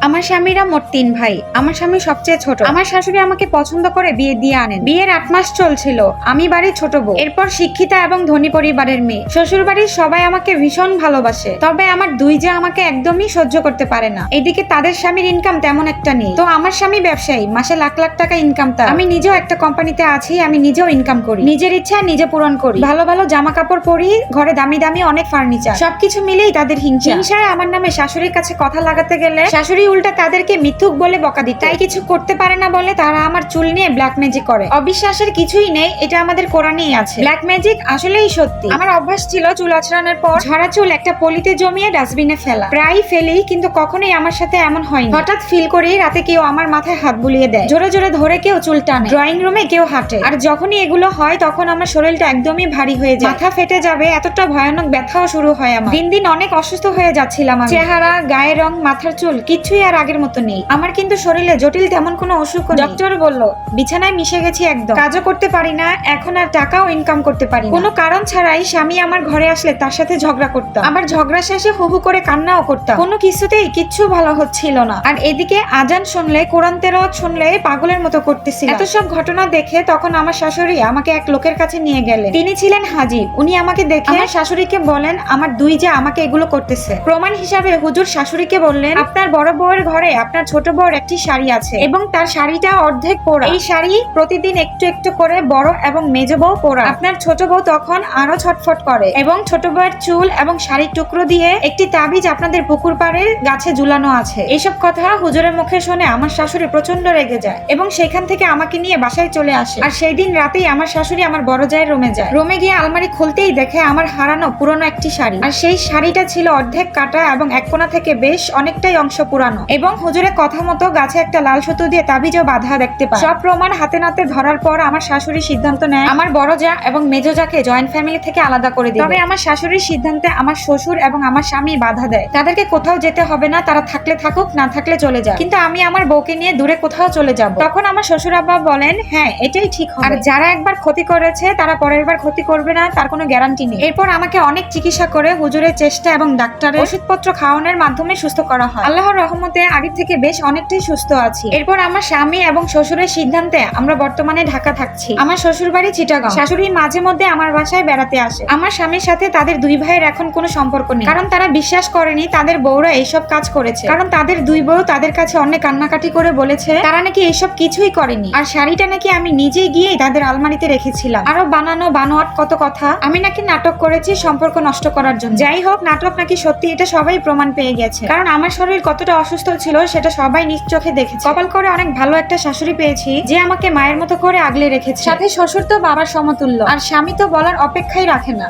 আমার স্বামীরা মোট তিন ভাই। আমার স্বামী সবচেয়ে ছোট। আমার শাশুড়ি আমাকে পছন্দ করে বিয়ে দিয়ে আনেন। বিয়ের আট মাস চলছিল। আমি বাড়ির ছোট বউ। এরপর শিক্ষিতা এবং ধনী পরিবারের মেয়ে। শ্বশুর বাড়ির সবাই আমাকে ভীষণ ভালোবাসে। তবে আমার দুই যা আমাকে একদমই সহ্য করতে পারে না। এদিকে তাদের স্বামীর ইনকাম তেমন একটা নেই। তো আমার স্বামী ব্যবসায়ী। মাসে লাখ লাখ টাকা ইনকাম তার। আমি নিজেও একটা কোম্পানিতে আছি। আমি নিজেও ইনকাম করি। নিজের ইচ্ছা নিজে পূরণ করি। ভালো ভালো জামা কাপড় পরি। ঘরে দামি দামি অনেক ফার্নিচার সবকিছু মিলেই তাদের হিংসা। হিংসায় আমার নামে শাশুড়ির কাছে কথা লাগাতে গেলে শাশুড়ি উল্টা তাদেরকে মিথ্যুক বলে বকা দিত। তাই কিছু করতে পারে না বলে তারা আমার চুল নিয়ে ব্ল্যাক ম্যাজিক করে। অবিশ্বাসের কিছুই নেই, এটা আমাদের কোরআনেই আছে। ব্ল্যাক ম্যাজিক আসলেই সত্যি। আমার অভ্যাস ছিল চুল আছড়ানোর পর ঝরা চুল একটা পলিতে জমিয়ে ডাস্টবিনে ফেলা। প্রায় ফেলি কিন্তু কখনোই আমার সাথে এমন হয়নি। হঠাৎ ফিল করি রাতে কেউ আমার মাথায় হাত বুলিয়ে দেয়। জোরে জোরে ধরে কেউ চুল টানে। ড্রয়িং রুমে কেউ হাঁটে। আর যখনই এগুলো হয়, তখন আমার শরীরটা একদমই ভারী হয়ে যায়। মাথা ফেটে যাবে, এতটা ভয়ানক ব্যথাও শুরু হয় আমার। দিন দিন অনেক অসুস্থ হয়ে যাচ্ছিলাম চেহারা, গায়ের রং, মাথার চুল, কিছুই আর আগের মতো নেই। আমার কিন্তু শরীরে জটিল তেমন কোনো অসুখ ডক্টর বলল বিছানায় মিশে গেছি একদম। কাজও করতে পারি না এখন আর টাকাও ইনকাম করতে পারি। কোনো কারণ ছাড়াই স্বামী আমার ঘরে আসলে তার সাথে ঝগড়া করতাম। আবার ঝগড়া শেষে হুবু করে কান্নাও করতাম। কোনো কিছুতেই কিচ্ছু ভালো হচ্ছিল না। আর এদিকে আজান শুনলে কোরআন তেরাওয়াত শুনলে পাগলের মতো করতেছিল এত সব ঘটনা দেখে তখন আমার শাশুড়ি আমাকে এক লোকের কাছে নিয়ে গেলেন। তিনি ছিলেন হাজি উনি আমাকে দেখে আমার শাশুড়িকে বলেন আমার দুই যে আমাকে এগুলো করতেছে। প্রমাণ হিসাবে হুজুর শাশুড়িকে বললেন আপনার বড় বড় বউয়ের ঘরে আপনার ছোট বউয়ের একটি শাড়ি আছে এবং তার শাড়িটা অর্ধেক পোড়া। এই শাড়ি প্রতিদিন একটু একটু করে বড় এবং মেজ বউ পোড়া। আপনার ছোট বউ তখন আরও ছটফট করে এবং ছোট বউয়ের চুল এবং শাড়ির টুকরো দিয়ে একটি তাবিজ আপনাদের পুকুর পাড়ের গাছে ঝুলানো আছে। এইসব কথা হুজুরের মুখে শুনে আমার শাশুড়ি প্রচণ্ড রেগে যায় এবং সেখান থেকে আমাকে নিয়ে বাসায় চলে আসে। আর সেই দিন রাতেই আমার শাশুড়ি আমার বড় জায়ের রুমে যায়। রুমে গিয়ে আলমারি খুলতেই দেখে আমার হারানো পুরনো একটি শাড়ি। আর সেই শাড়িটা ছিল অর্ধেক কাটা এবং এক কোণা থেকে বেশ অনেকটাই অংশ পুরানো। এবং হুজুরের কথা মতো গাছে একটা লাল সুতো দিয়ে তাবিজও বাধা দেখতে পায় সব প্রমাণ হাতে নাতে ধরার পর আমার শাশুড়ি সিদ্ধান্ত নেয়, আমার বড় জা এবং মেজো জাকে জয়েন্ট ফ্যামিলি থেকে আলাদা করে দিবে। তবে আমার শাশুড়ির সিদ্ধান্তে আমার শ্বশুর এবং আমার স্বামী বাধা দেয়। তাদেরকে কোথাও যেতে হবে না, তারা থাকলে থাকুক, না থাকলে চলে যায় কিন্তু আমি আমার বউকে নিয়ে দূরে কোথাও চলে যাব। তখন আমার শ্বশুর আব্বা বলেন হ্যাঁ এটাই ঠিক হবে। আর যারা একবার ক্ষতি করেছে, তারা পরের বার ক্ষতি করবে না, তার কোনো গ্যারান্টি নেই। এরপর আমাকে অনেক চিকিৎসা করে হুজুরের চেষ্টা এবং ডাক্তারের ওষুধপত্র খাওয়ানোর মাধ্যমে সুস্থ করা হয়। আল্লাহর রহমতে আগের থেকে বেশ অনেকটাই সুস্থ আছি। এরপর আমার স্বামী এবং শ্বশুরের সিদ্ধান্তে আমরা বর্তমানে ঢাকা থাকছি। আমার শ্বশুর বাড়ি চিটাগাং। শাশুড়ি মাঝে মধ্যে আমার বাসায় বেড়াতে আসে। আমার স্বামীর সাথে তাদের দুই ভাইয়ের এখন কোনো সম্পর্ক নেই। কারণ তারা বিশ্বাস করেনি তাদের বউরা এইসব কাজ করেছে। কারণ তাদের দুই বউ তাদের কাছে অনেক কান্নাকাটি করে বলেছে, তারা নাকি এইসব কিছুই করেনি। আর শাড়িটা নাকি আমি নিজে গিয়ে তাদের আলমারিতে রেখেছিলাম। আরও বানানো বানোয়াট কত কথা। আমি নাকি নাটক করেছি সম্পর্ক নষ্ট করার জন্য। যাই হোক, নাটক নাকি সত্যি, এটা সবাই প্রমাণ পেয়ে গেছে। কারণ আমার শরীর কতটা অসুস্থ ছিল, সেটা সবাই নিজ চোখে দেখেছে। কপাল করে অনেক ভালো একটা শাশুড়ি পেয়েছি, যে আমাকে মায়ের মতো করে আগলে রেখেছে। সাথে শ্বশুর তো বাবার সমতুল্য, আর স্বামী তো বলার অপেক্ষাই রাখে না।